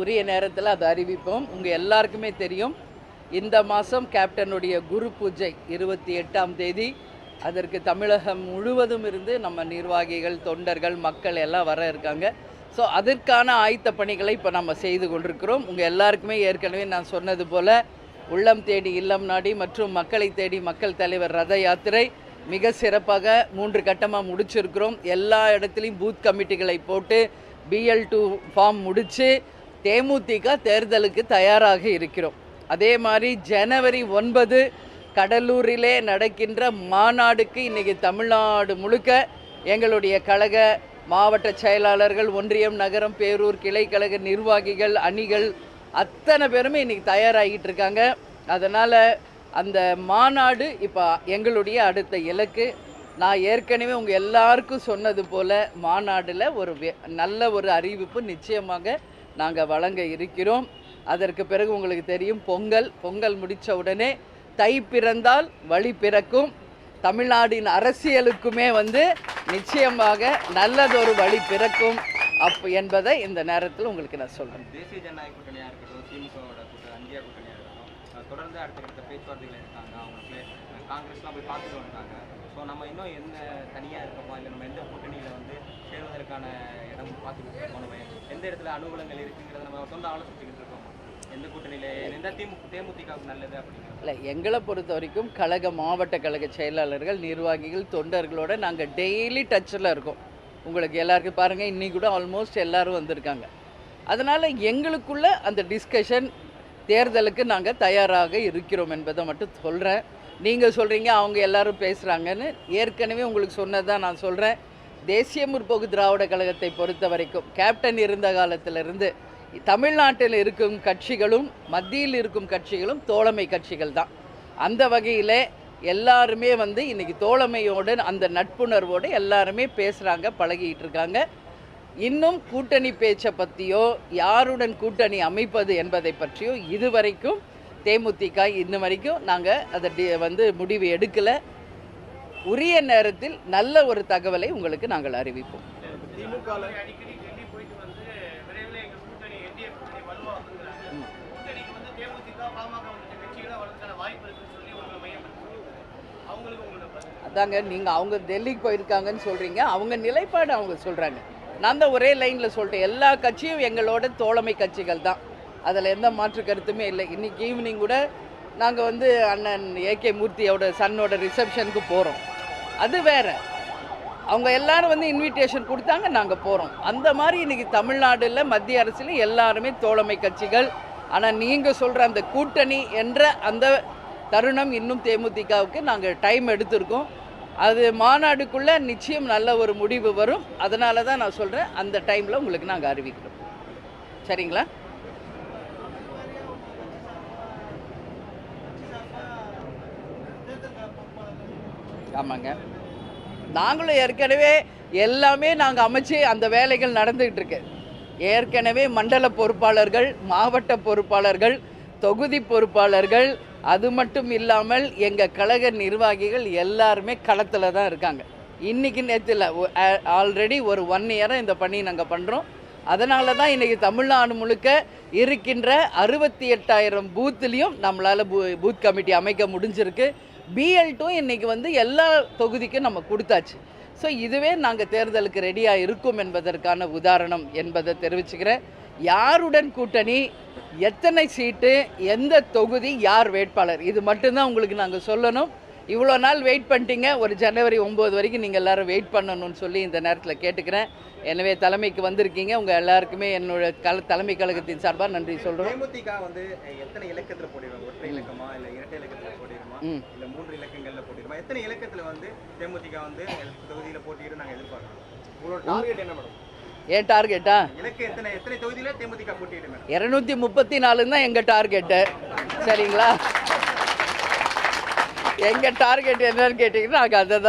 உரிய நேரத்தில் அதை அறிவிப்போம். உங்கள் எல்லாருக்குமே தெரியும். இந்த மாதம் கேப்டனுடைய குரு பூஜை இருபத்தி எட்டாம் தேதி. அதற்கு தமிழகம் முழுவதும் இருந்து நம்ம நிர்வாகிகள் தொண்டர்கள் மக்கள் எல்லாம் வர இருக்காங்க. ஸோ அதற்கான ஆயத்த பணிகளை இப்போ நம்ம செய்து கொண்டிருக்கிறோம். உங்கள் எல்லாருக்குமே ஏற்கனவே நான் சொன்னது போல் உள்ளம் தேடி இல்லம் நாடி மற்றும் மக்களை தேடி மக்கள் தலைவர் ரத யாத்திரை மிக சிறப்பாக மூன்று கட்டமாக முடிச்சிருக்கிறோம். எல்லா இடத்துலையும் பூத் கமிட்டிகளை போட்டு பிஎல் டூ ஃபார்ம் முடித்து தேமுதிக தேர்தலுக்கு தயாராக இருக்கிறோம். அதே மாதிரி ஜனவரி ஒன்பது கடலூரிலே நடக்கின்ற மாநாடுக்கு இன்றைக்கி தமிழ்நாடு முழுக்க எங்களுடைய கழக மாவட்ட செயலாளர்கள் ஒன்றியம் நகரம் பேரூர் கிளைக்கழக நிர்வாகிகள் அணிகள் அத்தனை பேருமே இன்றைக்கி தயாராகிட்டு இருக்காங்க. அதனால் அந்த மாநாடு இப்போ எங்களுடைய அடுத்த இலக்கு. நான் ஏற்கனவே உங்கள் எல்லாருக்கும் சொன்னது போல் மாநாடில் ஒரு நல்ல ஒரு அறிவிப்பு நிச்சயமாக நாங்கள் வழங்க இருக்கிறோம். அதற்கு பிறகு உங்களுக்கு தெரியும் பொங்கல் பொங்கல் முடித்த உடனே தை பிறந்தால் வழி பிறக்கும். தமிழ்நாடின் அரசியலுக்குமே வந்து நிச்சயமாக நல்லதொரு வழி பிறக்கும். அப் என்பதை இந்த நேரத்தில் உங்களுக்கு நான் சொல்கிறேன் தேசிய ஜனநாயக கூட்டணியாக இருக்கட்டும் திமுகவோட கூட்டணி இந்தியா தொடர்ந்து பேச்சுவார்த்தைகள் இருக்காங்க அவங்களுக்கு காங்கிரஸ்லாம் போய் பார்த்துட்டு வந்துட்டாங்க ஸோ நம்ம இன்னும் என்ன தனியாக இருக்கோமா? இல்லை நம்ம எந்த கூட்டணியில் வந்து சேர்வதற்கான இடம் பார்த்துக்கிட்டு இருக்கோம்? நம்ம எந்த இடத்துல அனுகூலங்கள் இருக்குங்கிறத நம்ம சொந்த ஆலோசிச்சுக்கிட்டு இருக்கோம்? எந்த கூட்டணியில் எந்த தேமுதிகவுக்கு நல்லது அப்படிங்கிறது. இல்லை எங்களை பொறுத்த வரைக்கும் கழக மாவட்ட கழக செயலாளர்கள் நிர்வாகிகள் தொண்டர்களோட நாங்கள் டெய்லி டச்சில் இருக்கோம். உங்களுக்கு எல்லாருக்கும் பாருங்கள் இன்றைக்கி கூட ஆல்மோஸ்ட் எல்லாரும் வந்திருக்காங்க. அதனால் எங்களுக்குள்ள அந்த டிஸ்கஷன் தேர்தலுக்கு நாங்கள் தயாராக இருக்கிறோம் என்பதை மட்டும் சொல்கிறேன் நீங்கள் சொல்கிறீங்க அவங்க எல்லாரும் பேசுகிறாங்கன்னு ஏற்கனவே உங்களுக்கு சொன்னதான் நான் சொல்கிறேன் தேசிய முற்போக்கு திராவிட கழகத்தை பொறுத்த வரைக்கும் கேப்டன் இருந்த காலத்திலிருந்து தமிழ்நாட்டில் இருக்கும் கட்சிகளும் மத்தியில் இருக்கும் கட்சிகளும் தோழமை கட்சிகள் தான். அந்த வகையில் எல்லாருமே வந்து இன்றைக்கி தோழமையோடு அந்த நட்புணர்வோடு எல்லாருமே பேசுகிறாங்க பழகிட்டு இருக்காங்க. இன்னும் கூட்டணி பேச்சை பற்றியோ யாருடன் கூட்டணி அமைப்பது என்பதை பற்றியோ இதுவரைக்கும் தேமுதிக இன்ன வரைக்கும் நாங்கள் அதை வந்து முடிவு எடுக்கலை. உரிய நேரத்தில் நல்ல ஒரு தகவலை உங்களுக்கு நாங்கள் அறிவிப்போம். அதாங்க நீங்கள் அவங்க டெல்லிக்கு போயிருக்காங்கன்னு சொல்கிறீங்க அவங்க நிலைப்பாடு அவங்க சொல்கிறாங்க நான் தான் ஒரே லைனில் சொல்லிட்டேன். எல்லா கட்சியும் எங்களோட தோழமை கட்சிகள் தான். அதில் எந்த மாற்று கருத்துமே இல்லை. இன்றைக்கி ஈவினிங் கூட நாங்கள் வந்து அண்ணன் ஏகே மூர்த்தியோட சன்னோட ரிசப்ஷனுக்கு போகிறோம் அது வேற. அவங்க எல்லாரும் வந்து இன்விடேஷன் கொடுத்தாங்க நாங்கள் போகிறோம் அந்த மாதிரி இன்றைக்கி தமிழ்நாடில் மத்திய அரசில் எல்லாருமே தோழமை கட்சிகள். ஆனால் நீங்கள் சொல்கிற அந்த கூட்டணி என்ற அந்த தருணம் இன்னும் தேமுதிகவுக்கு நாங்கள் டைம் எடுத்திருக்கோம். அது மாநாடுக்குள்ளே நிச்சயம் நல்ல ஒரு முடிவு வரும். அதனால தான் நான் சொல்கிறேன் அந்த டைமில் உங்களுக்கு நாங்கள் அறிவிக்கிறோம். சரிங்களா? ஆமாங்க. நாங்களும் ஏற்கனவே எல்லாமே நாங்கள் அமைச்சு அந்த வேலைகள் நடந்துக்கிட்டு இருக்கு. ஏற்கனவே மண்டல பொறுப்பாளர்கள் மாவட்ட பொறுப்பாளர்கள் தொகுதி பொறுப்பாளர்கள் அது மட்டும் இல்லாமல் எங்கள் கழக நிர்வாகிகள் எல்லாருமே களத்தில் தான் இருக்காங்க. இன்றைக்கி நேரத்தில் ஆல்ரெடி ஒரு ஒன் இயராக இந்த பணி நாங்கள் பண்ணுறோம் அதனால தான் இன்றைக்கி தமிழ்நாடு முழுக்க இருக்கின்ற அறுபத்தி எட்டாயிரம் பூத்துலேயும் நம்மளால் பூ பூத் கமிட்டி அமைக்க முடிஞ்சிருக்கு. பிஎல் டூ இன்றைக்கி வந்து எல்லா தொகுதிக்கும் நம்ம கொடுத்தாச்சு. ஸோ இதுவே நாங்கள் தேர்தலுக்கு ரெடியாக இருக்கும் என்பதற்கான உதாரணம் என்பதை தெரிவிச்சுக்கிறேன். யாருடன் கூட்டணி எத்தனை சீட்டு எந்த தொகுதி யார் வேட்பாளர்? இது மட்டும்தான் உங்களுக்கு நாங்கள் சொல்லணும். இவ்வளோ நாள் வெயிட் பண்ணிட்டீங்க. ஒரு ஜனவரி ஒம்பது வரைக்கும் நீங்கள் எல்லாரும் வெயிட் பண்ணணும்னு சொல்லி இந்த நேரத்தில் கேட்டுக்கிறேன். எனவே தலைமைக்கு வந்திருக்கீங்க. உங்கள் எல்லாருக்குமே என்னோட கல தலைமை கழகத்தின் சார்பாக நன்றி சொல்கிறோம் வந்து எத்தனை இலக்கத்துல போட்டிடுவாங்க ஒற்றை இலக்கமா இல்ல இரட்டை இலக்கத்துல போட்டிடுமா. இல்ல மூன்று இலக்கங்கள்ல போட்டிடுமா எத்தனை இலக்கத்துல வந்து தேமுதிக வந்து தொகுதியில போட்டியிடும் நாங்க எதிர்பார்க்கிறோம்? உங்களோட டார்கெட் என்ன மேடம்? ஏன் டார்கெட்டா? இரநூத்தி முப்பத்தி நாலு தான் எங்கள் டார்கெட்டு. சரிங்களா? எங்கள் டார்கெட் என்னன்னு கேட்டிங்கன்னா நாங்கள் அதை தான்